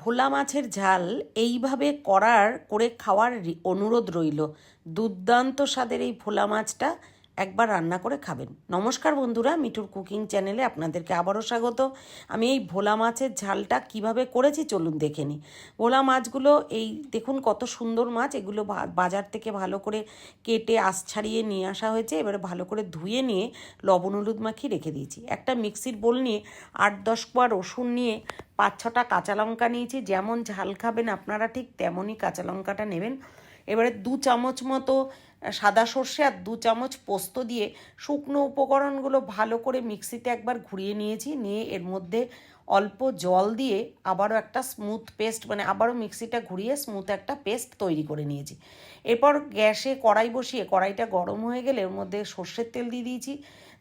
ভোলা মাছের ঝাল এইভাবে করার করে খাওয়ার অনুরোধ রইল। দুর্দান্ত স্বাদের এই ভোলা মাছটা একবার রান্না করে খাবেন। নমস্কার বন্ধুরা, মিঠুর কুকিং চ্যানেলে আপনাদেরকে আবারও স্বাগত। আমি এই ভোলা মাছের ঝালটা কীভাবে করেছি চলুন দেখে নিই। ভোলা মাছগুলো এই দেখুন কত সুন্দর মাছ, এগুলো বাজার থেকে ভালো করে কেটে আঁশ ছাড়িয়ে নিয়ে আসা হয়েছে। এবারে ভালো করে ধুয়ে নিয়ে লবণ হলুদ মাখিয়ে রেখে দিয়েছি। একটা মিক্সির বোল নিয়ে আট দশ কোয়া রসুন নিয়ে পাঁচ ছটা কাঁচা লঙ্কা নিয়েছি, যেমন ঝাল খাবেন আপনারা ঠিক তেমনই কাঁচা লঙ্কাটা নেবেন। এবারে দু চামচ মতো সাদা সর্ষে আর দু চামচ পোস্ত দিয়ে শুকনো উপকরণগুলো ভালো করে মিক্সিতে একবার ঘুরিয়ে নিয়েছি, নিয়ে এর মধ্যে অল্প জল দিয়ে আবারও একটা স্মুথ পেস্ট মানে আবারও মিক্সিটা ঘুরিয়ে স্মুথ একটা পেস্ট তৈরি করে নিয়েছি। এরপর গ্যাসে কড়াই বসিয়ে, কড়াইটা গরম হয়ে গেলে এর মধ্যে সর্ষের তেল দিয়ে দিয়েছি।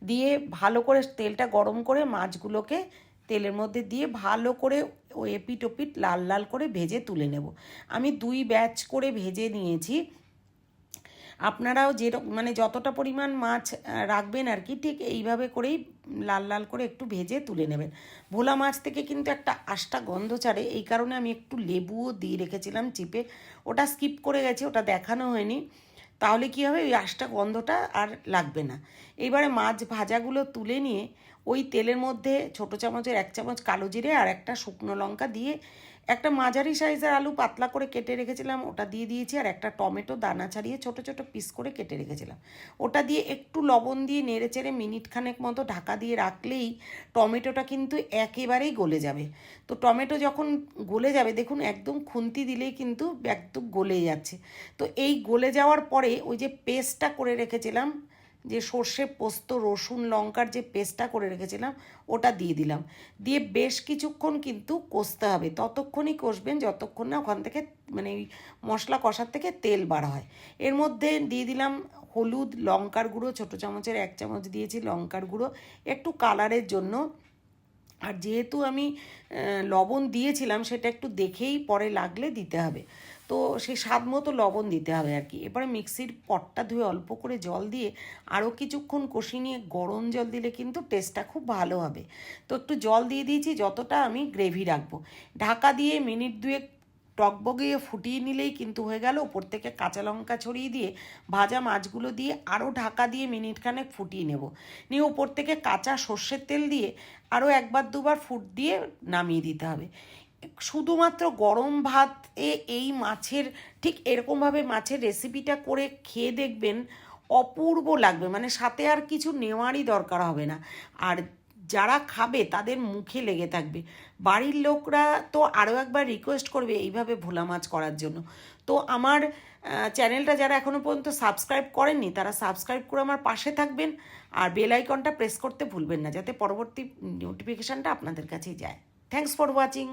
দিয়ে ভালো করে তেলটা গরম করে মাছগুলোকে তেলের মধ্যে দিয়ে ভালো করে ও এপিট ওপিট লাল লাল করে ভেজে তুলে নেব। আমি দুই ব্যাচ করে ভেজে নিয়েছি। আপনারাও যে মানে যতটা পরিমাণ মাছ রাখবেন আর কি, ঠিক এইভাবে করেই লাল লাল করে একটু ভেজে তুলে নেবেন। ভোলা মাছ থেকে কিন্তু একটা আষ্টা গন্ধ ছাড়ে, এই কারণে আমি একটু লেবুও দিয়ে রেখেছিলাম চিপে। ওটা স্কিপ করে গেছে, ওটা দেখানো হয়নি। তাহলে কী হবে? ওই আশটা গন্ধটা আর লাগবে না। এবারে মাছ ভাজাগুলো তুলে নিয়ে ওই তেলের মধ্যে ছোটো চামচের এক চামচ কালো জিরে আর একটা শুকনো লঙ্কা দিয়ে একটা মাঝারি সাইজের আলু পাতলা করে কেটে রেখেছিলাম, ওটা দিয়ে দিয়েছি, আর একটা টমেটো দানা ছাড়িয়ে ছোট ছোট পিস করে কেটে রেখেছিলাম। ওটা দিয়ে একটু লবণ দিয়ে নেড়ে চেড়ে মিনিট খানেক মতো ঢাকা দিয়ে রাখলেই টমেটোটা কিন্তু একেবারেই গলে যাবে। তো টমেটো যখন গলে যাবে, দেখুন একদম খুন্তি দিলেই কিন্তু একদম গলে যাচ্ছে। তো এই গলে যাওয়ার পরে ওই যে পেস্টটা করে রেখেছিলাম যে সর্ষে পোস্ত, রসুন, লঙ্কার যে পেস্টটা করে রেখেছিলাম, ওটা দিয়ে দিলাম। দিয়ে বেশ কিছুক্ষণ কিন্তু কষতে হবে। ততক্ষণই কষবেন, যতক্ষণ না ওখান থেকে মানে মশলা কষার থেকে তেল বার হয়। এর মধ্যে দিয়ে দিলাম হলুদ, লঙ্কার গুঁড়ো, ছোটো চামচের এক চামচ দিয়েছি লঙ্কার গুঁড়ো। একটু কালারের জন্য। আর যেহেতু আমি লবণ দিয়েছিলাম, সেটা একটু দেখেই পরে লাগলে দিতে হবে। তো সেই স্বাদ মতো লবণ দিতে হবে আর কি। এবারে মিক্সির পটটা ধুয়ে অল্প করে জল দিয়ে আরও কিছুক্ষণ কষি নিয়ে গরম জল দিলে কিন্তু টেস্টটা খুব ভালো হবে। তো একটু জল দিয়ে দিয়েছি, যতটা আমি গ্রেভি রাখব। ঢাকা দিয়ে মিনিট দুয়েক টকবগিয়ে ফুটিয়ে নিলেই কিন্তু হয়ে গেল। ওপর থেকে কাঁচা লঙ্কা ছড়িয়ে দিয়ে ভাজা মাছগুলো দিয়ে আরও ঢাকা দিয়ে মিনিটখানেক ফুটিয়ে নেব। নিয়ে ওপর থেকে কাঁচা সর্ষের তেল দিয়ে আরও একবার দুবার ফুট দিয়ে নামিয়ে দিতে হবে। শুধুমাত্র গরম ভাতে এই মাছের, ঠিক এরকমভাবে মাছের রেসিপিটা করে খেয়ে দেখবেন অপূর্ব লাগবে। মানে সাথে আর কিছু নেওয়ারই দরকার হবে না। আর যারা খাবে, তাদের মুখে লেগে থাকবে। বাড়ির লোকরা তো আরও একবার রিকোয়েস্ট করবে এইভাবে ভোলা মাছ করার জন্য। তো আমার চ্যানেলটা যারা এখনও পর্যন্ত সাবস্ক্রাইব করেননি, তারা সাবস্ক্রাইব করে আমার পাশে থাকবেন। আর বেল আইকনটা প্রেস করতে ভুলবেন না, যাতে পরবর্তী নোটিফিকেশানটা আপনাদের কাছেই যায়। Thanks for watching